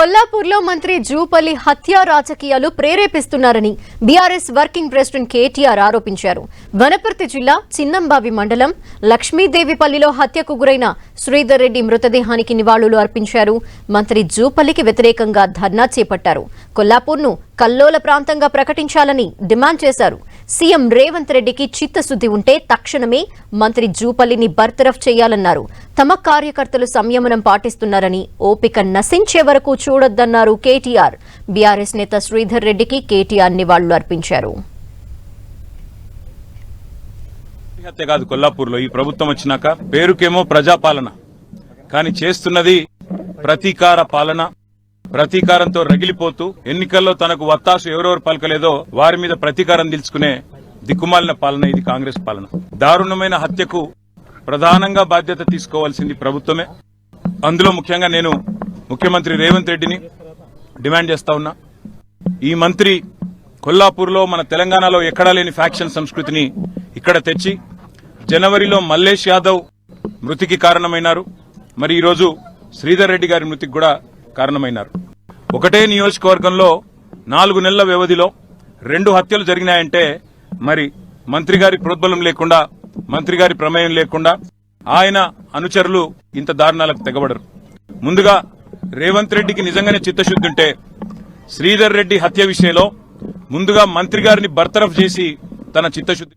కొల్లాపూర్లో మంత్రి జూపల్లి హత్య రాజకీయాలు ప్రేరేపిస్తున్నారని బీఆర్ఎస్ వర్కింగ్ ప్రెసిడెంట్ కేటీఆర్ ఆరోపించారు. వనపర్తి జిల్లా చిన్నంబావి మండలం లక్ష్మీదేవిపల్లిలో హత్యకు గురైన శ్రీధర్ రెడ్డి మృతదేహానికి నివాళులు అర్పించారు. మంత్రి జూపల్లికి వ్యతిరేకంగా ధర్నా చేపట్టారు. కొల్లాపూర్ను కల్లోల ప్రాంతంగా ప్రకటించాలని డిమాండ్ చేశారు. సీఎం రేవంత్ రెడ్డికి చిత్తశుద్ధి ఉంటే తక్షణమే మంత్రి జూపల్లిని బర్తరఫ్ చేయాలన్నారు. తమ కార్యకర్తలు సంయమనం పాటిస్తున్నారని ఓపిక నశించే వరకు చూడొద్దన్నారు కేటీఆర్. బీఆర్ఎస్ నేత శ్రీధర్ రెడ్డికి కేటీఆర్ నివాళులు అర్పించారు. హత్య కాదు కొల్లాపూర్లో. ఈ ప్రభుత్వం వచ్చినాక పేరుకేమో ప్రజాపాలన. కానీ చేస్తున్నది ప్రతీకార పాలన. ప్రతీకారంతో రగిలిపోతూ ఎన్నికల్లో తనకు వత్తాసు ఎవరెవరు పలకలేదో వారి మీద ప్రతీకారం తెలుసుకునే దిక్కుమాలిన పాలన ఇది కాంగ్రెస్ పాలన. దారుణమైన హత్యకు ప్రధానంగా బాధ్యత తీసుకోవాల్సింది ప్రభుత్వమే. అందులో ముఖ్యంగా నేను ముఖ్యమంత్రి రేవంత్ రెడ్డిని డిమాండ్ చేస్తా ఉన్నా. ఈ మంత్రి కొల్లాపూర్లో మన తెలంగాణలో ఎక్కడా లేని ఫ్యాక్షన్ సంస్కృతిని ఇక్కడ తెచ్చి జనవరిలో మల్లేష్ యాదవ్ మృతికి కారణమైనారు. మరి ఈరోజు శ్రీధర్ రెడ్డి గారి మృతికి కూడా కారణమైనారు. ఒకటే నియోజకవర్గంలో నాలుగు నెలల వ్యవధిలో రెండు హత్యలు జరిగినాయంటే మరి మంత్రి గారి ప్రోద్బలం లేకుండా మంత్రి గారి ప్రమేయం లేకుండా ఆయన అనుచరులు ఇంత దారుణాలకు తెగబడరు. ముందుగా రేవంత్ రెడ్డికి నిజంగానే చిత్తశుద్ధి ఉంటే శ్రీధర్ రెడ్డి హత్య విషయంలో ముందుగా మంత్రి గారిని బర్తరఫ్ చేసి తన చిత్తశుద్ధి